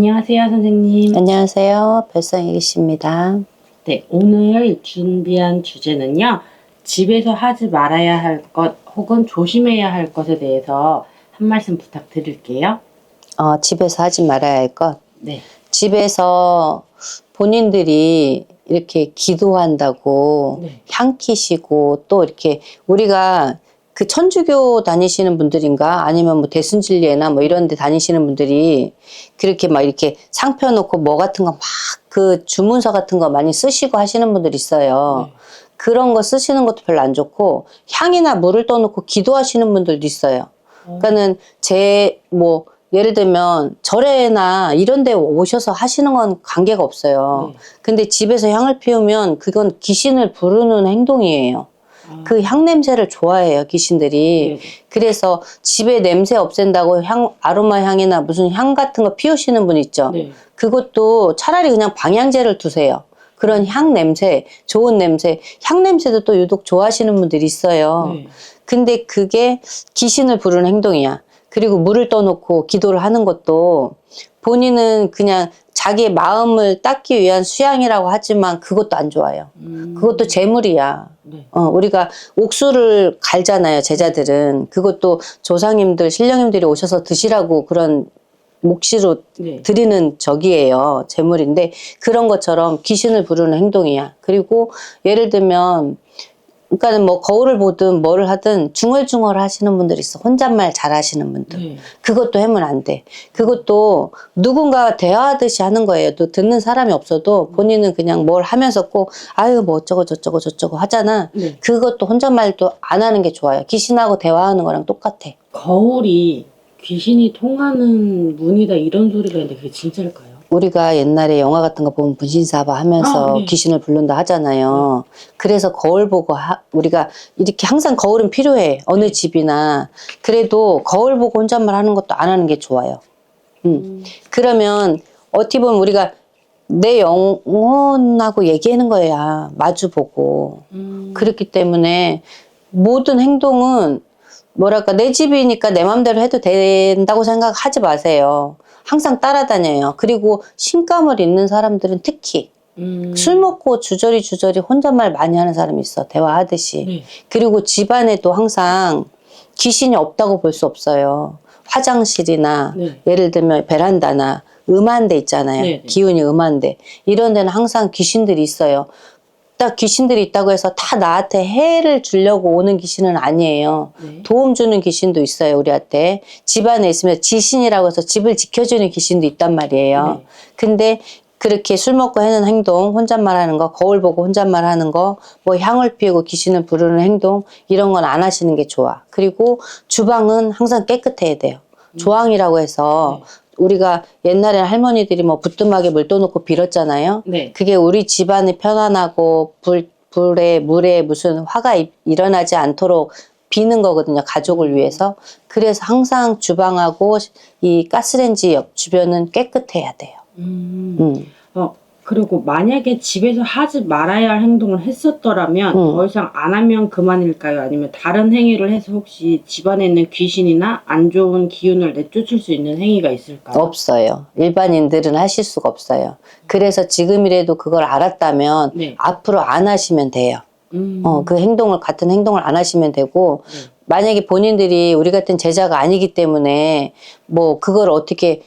안녕하세요, 선생님. 안녕하세요. 별성이 씨입니다. 네, 오늘 준비한 주제는요. 집에서 하지 말아야 할 것 혹은 조심해야 할 것에 대해서 한 말씀 부탁드릴게요. 어, 집에서 하지 말아야 할 것. 네. 집에서 본인들이 이렇게 기도한다고 네. 향 키시고 또 이렇게 우리가 그 천주교 다니시는 분들인가 아니면 뭐 대순진리회나 뭐 이런 데 다니시는 분들이 그렇게 막 이렇게 상 펴놓고 뭐 같은 거 막 그 주문서 같은 거 많이 쓰시고 하시는 분들 있어요. 네. 그런 거 쓰시는 것도 별로 안 좋고 향이나 물을 떠놓고 기도하시는 분들도 있어요. 그러니까는 제 뭐 예를 들면 절에나 이런 데 오셔서 하시는 건 관계가 없어요. 네. 근데 집에서 향을 피우면 그건 귀신을 부르는 행동이에요. 아, 그향 냄새를 좋아해요, 귀신들이. 네. 그래서 집에 냄새 없앤다고 향 아로마 향이나 무슨 향 같은 거 피우시는 분 있죠. 네. 그것도 차라리 그냥 방향제를 두세요. 그런 향 냄새, 좋은 냄새, 향 냄새도 또 유독 좋아하시는 분들이 있어요. 네. 근데 그게 귀신을 부르는 행동이야. 그리고 물을 떠놓고 기도를 하는 것도 본인은 그냥 자기의 마음을 닦기 위한 수양이라고 하지만 그것도 안 좋아요. 음, 그것도 재물이야. 네. 어, 우리가 옥수를 갈잖아요, 제자들은. 그것도 조상님들, 신령님들이 오셔서 드시라고 그런 몫으로 네. 드리는 적이에요. 재물인데 그런 것처럼 귀신을 부르는 행동이야. 그리고 예를 들면 그러니까는 뭐 거울을 보든 뭐를 하든 중얼중얼 하시는 분들 있어. 혼잣말 잘 하시는 분들. 네. 그것도 하면 안 돼. 그것도 누군가 대화하듯이 하는 거예요. 또 듣는 사람이 없어도 본인은 그냥 뭘 하면서 꼭 아유 뭐 어쩌고 저쩌고 저쩌고 하잖아. 네. 그것도 혼잣말도 안 하는 게 좋아요. 귀신하고 대화하는 거랑 똑같아. 거울이 귀신이 통하는 문이다 이런 소리가 있는데 그게 진짜일까요? 우리가 옛날에 영화 같은 거 보면 분신사바 하면서 아, 네. 귀신을 부른다 하잖아요. 그래서 거울 보고 하- 우리가 이렇게 항상 거울은 필요해. 어느 집이나. 그래도 거울 보고 혼잣말 하는 것도 안 하는 게 좋아요. 음. 그러면 어떻게 보면 우리가 내 영혼하고 얘기하는 거야. 마주 보고. 음, 그렇기 때문에 모든 행동은 뭐랄까 내 집이니까 내 맘대로 해도 된다고 생각하지 마세요. 항상 따라다녀요. 그리고 신감을 있는 사람들은 특히 음, 술 먹고 주저리 주저리 혼잣말 많이 하는 사람이 있어. 대화하듯이. 네. 그리고 집안에도 항상 귀신이 없다고 볼 수 없어요. 화장실이나 네. 예를 들면 베란다나 음한 데 있잖아요. 네, 네. 기운이 음한 데. 이런 데는 항상 귀신들이 있어요. 딱 귀신들이 있다고 해서 다 나한테 해를 주려고 오는 귀신은 아니에요. 네. 도움 주는 귀신도 있어요, 우리한테. 집안에 있으면 지신이라고 해서 집을 지켜주는 귀신도 있단 말이에요. 네. 근데 그렇게 술 먹고 하는 행동, 혼잣말 하는 거, 거울 보고 혼잣말 하는 거, 뭐 향을 피우고 귀신을 부르는 행동, 이런 건 안 하시는 게 좋아. 그리고 주방은 항상 깨끗해야 돼요. 조항이라고 해서 우리가 옛날에 할머니들이 뭐 부뚜막에 물 떠놓고 빌었잖아요. 네. 그게 우리 집안이 편안하고 불, 불에, 물에 무슨 화가 이- 일어나지 않도록 비는 거거든요. 가족을 위해서. 그래서 항상 주방하고 이 가스레인지 옆 주변은 깨끗해야 돼요. 음. 음. 어, 그리고 만약에 집에서 하지 말아야 할 행동을 했었더라면 음. 더 이상 안 하면 그만일까요? 아니면 다른 행위를 해서 혹시 집안에 있는 귀신이나 안 좋은 기운을 내쫓을 수 있는 행위가 있을까요? 없어요. 일반인들은 하실 수가 없어요. 그래서 지금이라도 그걸 알았다면 네. 앞으로 안 하시면 돼요. 음. 어, 그 행동을, 같은 행동을 안 하시면 되고, 네. 만약에 본인들이 우리 같은 제자가 아니기 때문에 뭐 그걸 어떻게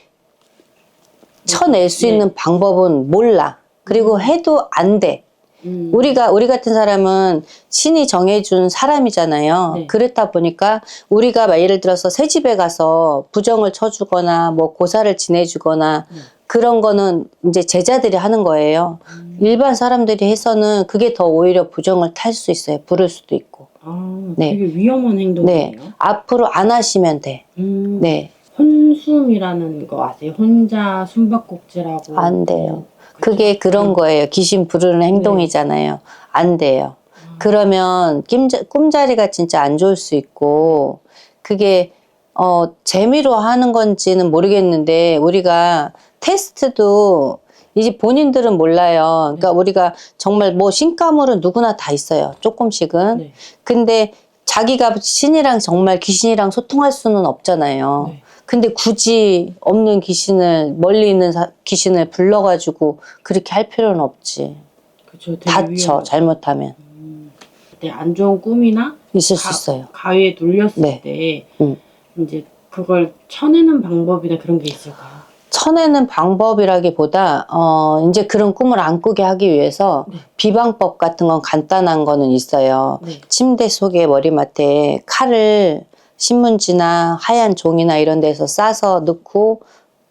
쳐낼 수 네. 있는 방법은 몰라. 그리고 해도 안 돼. 음. 우리가 우리 같은 사람은 신이 정해준 사람이잖아요. 네. 그렇다 보니까 우리가 막 예를 들어서 새 집에 가서 부정을 쳐주거나 뭐 고사를 지내주거나 네. 그런 거는 이제 제자들이 하는 거예요. 음. 일반 사람들이 해서는 그게 더 오히려 부정을 탈 수 있어요. 부를 수도 있고. 아, 네. 되게 위험한 네. 행동이네요. 앞으로 안 하시면 돼. 음. 네. 혼숨이라는 거 아세요? 혼자 숨바꼭질하고 안 돼요. 그게 그런 음. 거예요. 귀신 부르는 행동이잖아요. 안 돼요. 그러면 꿈자, 꿈자리가 진짜 안 좋을 수 있고, 그게, 어, 재미로 하는 건지는 모르겠는데, 우리가 테스트도 이제 본인들은 몰라요. 그러니까 우리가 정말 뭐 신가물은 누구나 다 있어요. 조금씩은. 네. 근데 자기가 신이랑 정말 귀신이랑 소통할 수는 없잖아요. 네. 근데 굳이 없는 귀신을 멀리 있는 사- 귀신을 불러가지고 그렇게 할 필요는 없지. 그렇죠. 되게 다쳐 위험하죠. 잘못하면 그때 안 좋은 꿈이나 있을 가, 수 있어요. 가위에 눌렸을 네. 때 음. 이제 그걸 쳐내는 방법이나 그런 게 있을까요? 쳐내는 방법이라기보다 어 이제 그런 꿈을 안 꾸게 하기 위해서 네. 비방법 같은 건 간단한 거는 있어요. 네. 침대 속에 머리맡에 칼을 신문지나 하얀 종이나 이런 데서 싸서 넣고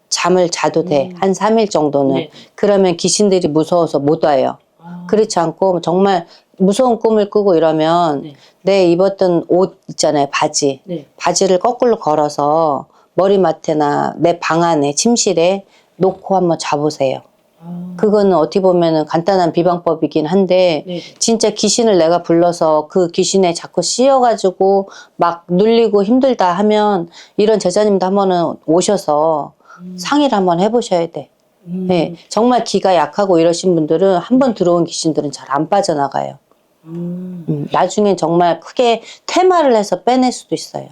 잠을 자도 돼. 음. 한 3일 정도는. 네. 그러면 귀신들이 무서워서 못 와요. 아, 그렇지 않고 정말 무서운 꿈을 꾸고 이러면 네. 내 입었던 옷 있잖아요. 바지. 네. 바지를 거꾸로 걸어서 머리맡에나 내 방 안에 침실에 놓고 한번 자보세요. 아, 그거는 어떻게 보면은 간단한 비방법이긴 한데 네. 진짜 귀신을 내가 불러서 그 귀신에 자꾸 씌여가지고 막 눌리고 힘들다 하면 이런 제자님도 한번은 오셔서 음. 상의를 한번 해보셔야 돼. 음. 네, 정말 기가 약하고 이러신 분들은 한 번 들어온 귀신들은 잘 안 빠져나가요. 음. 음, 나중엔 정말 크게 퇴마를 해서 빼낼 수도 있어요.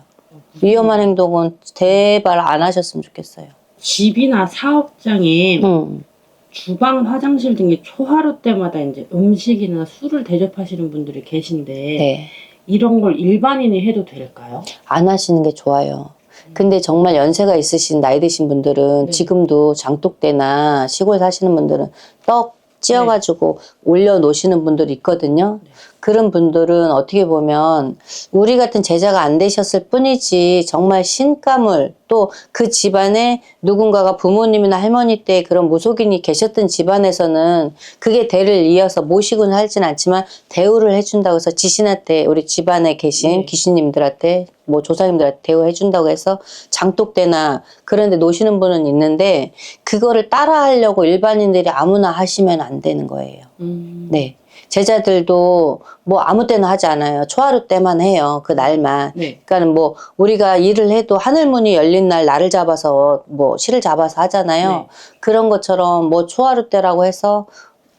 위험한 행동은 제발 안 하셨으면 좋겠어요. 집이나 사업장에 음, 주방, 화장실 등의 초하루 때마다 이제 음식이나 술을 대접하시는 분들이 계신데 네. 이런 걸 일반인이 해도 될까요? 안 하시는 게 좋아요. 근데 정말 연세가 있으신 나이 드신 분들은 네. 지금도 장독대나 시골 사시는 분들은 떡 찌어가지고 올려 놓으시는 분들이 있거든요. 네. 그런 분들은 어떻게 보면 우리 같은 제자가 안 되셨을 뿐이지 정말 신가물 또 그 집안에 누군가가 부모님이나 할머니 때 그런 무속인이 계셨던 집안에서는 그게 대를 이어서 모시고는 살진 않지만 대우를 해준다고 해서 지신한테 우리 집안에 계신 네. 귀신님들한테 뭐 조사님들한테 대우해준다고 해서 장독대나 그런 데 놓으시는 분은 있는데 그거를 따라 하려고 일반인들이 아무나 하시면 안 되는 거예요. 음. 네. 제자들도 뭐 아무 때나 하지 않아요. 초하루 때만 해요. 그 날만. 네. 그러니까는 뭐 우리가 일을 해도 하늘문이 열린 날 나를 잡아서 뭐 실을 잡아서 하잖아요. 네. 그런 것처럼 뭐 초하루 때라고 해서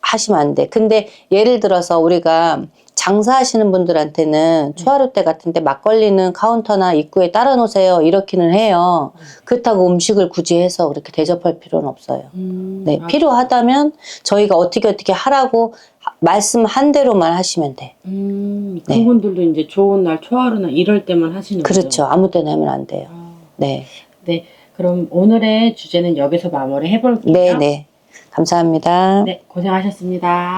하시면 안 돼. 근데 예를 들어서 우리가 장사하시는 분들한테는 초하루 때 같은 데 막걸리는 카운터나 입구에 따라 놓으세요. 이렇게는 해요. 그렇다고 음식을 굳이 해서 그렇게 대접할 필요는 없어요. 음. 네, 아, 필요하다면 저희가 어떻게 어떻게 하라고 하- 말씀한 대로만 하시면 돼. 음, 네. 그분들도 이제 좋은 날 초하루나 이럴 때만 하시는 거죠? 그렇죠. 아무 때나 하면 안 돼요. 아, 네. 네. 그럼 오늘의 주제는 여기서 마무리 해볼게요. 네, 네. 감사합니다. 네, 고생하셨습니다.